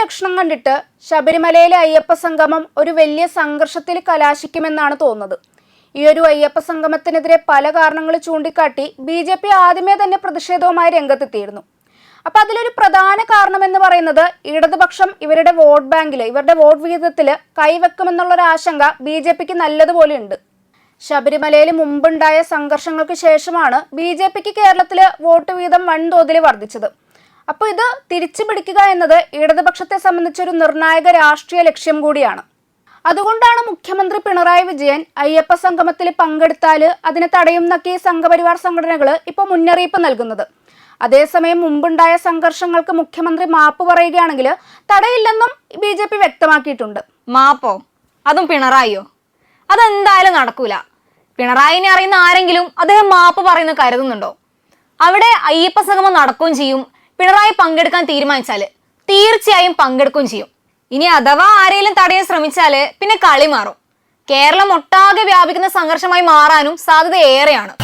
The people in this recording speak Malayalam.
ലക്ഷണം കണ്ടിട്ട് ശബരിമലയിലെ അയ്യപ്പ സംഗമം ഒരു വലിയ സംഘർഷത്തിൽ കലാശിക്കുമെന്നാണ് തോന്നുന്നത്. ഈ ഒരു അയ്യപ്പ സംഗമത്തിനെതിരെ പല കാരണങ്ങൾ ചൂണ്ടിക്കാട്ടി ബി ജെ പി ആദ്യമേ തന്നെ പ്രതിഷേധവുമായി രംഗത്തെത്തിയിരുന്നു. അപ്പൊ അതിലൊരു പ്രധാന കാരണം എന്ന് പറയുന്നത് ഇടതുപക്ഷം ഇവരുടെ വോട്ട് ബാങ്കിൽ ഇവരുടെ വോട്ട് വിഹിതത്തിൽ കൈവെക്കുമെന്നുള്ളൊരു ആശങ്ക ബി ജെ പിക്ക് നല്ലതുപോലെ ഉണ്ട് ശബരിമലയിൽ മുമ്പുണ്ടായ സംഘർഷങ്ങൾക്ക് ശേഷമാണ് ബി ജെ പിക്ക് കേരളത്തിൽ വോട്ട് വീതം വൻതോതിൽ വർദ്ധിച്ചത്. അപ്പോൾ ഇത് തിരിച്ചു പിടിക്കുക എന്നത് ഇടതുപക്ഷത്തെ സംബന്ധിച്ചൊരു നിർണായക രാഷ്ട്രീയ ലക്ഷ്യം കൂടിയാണ്. അതുകൊണ്ടാണ് മുഖ്യമന്ത്രി പിണറായി വിജയൻ അയ്യപ്പ സംഗമത്തിൽ പങ്കെടുത്താൽ അതിനെ തടയുന്നൊക്കെ സംഘപരിവാർ സംഘടനകൾ ഇപ്പോൾ മുന്നറിയിപ്പ് നൽകുന്നത്. അതേസമയം മുമ്പുണ്ടായ സംഘർഷങ്ങൾക്ക് മുഖ്യമന്ത്രി മാപ്പ് പറയുകയാണെങ്കിൽ തടയില്ലെന്നും ബി ജെ പി വ്യക്തമാക്കിയിട്ടുണ്ട്. മാപ്പോ? അതും പിണറായിയോ? അതെന്തായാലും നടക്കൂല. പിണറായിനെ അറിയുന്ന ആരെങ്കിലും അദ്ദേഹം മാപ്പ് പറയുന്ന കരുതുന്നുണ്ടോ? അവിടെ അയ്യപ്പ സംഗമം നടക്കുകയും ചെയ്യും പിണറായി പങ്കെടുക്കാൻ തീരുമാനിച്ചാൽ തീർച്ചയായും പങ്കെടുക്കുകയും ചെയ്യും. ഇനി അഥവാ ആരെങ്കിലും തടയാൻ ശ്രമിച്ചാൽ പിന്നെ കളി മാറും. കേരളം ഒട്ടാകെ വ്യാപിക്കുന്ന സംഘർഷമായി മാറാനും സാധ്യത ഏറെയാണ്.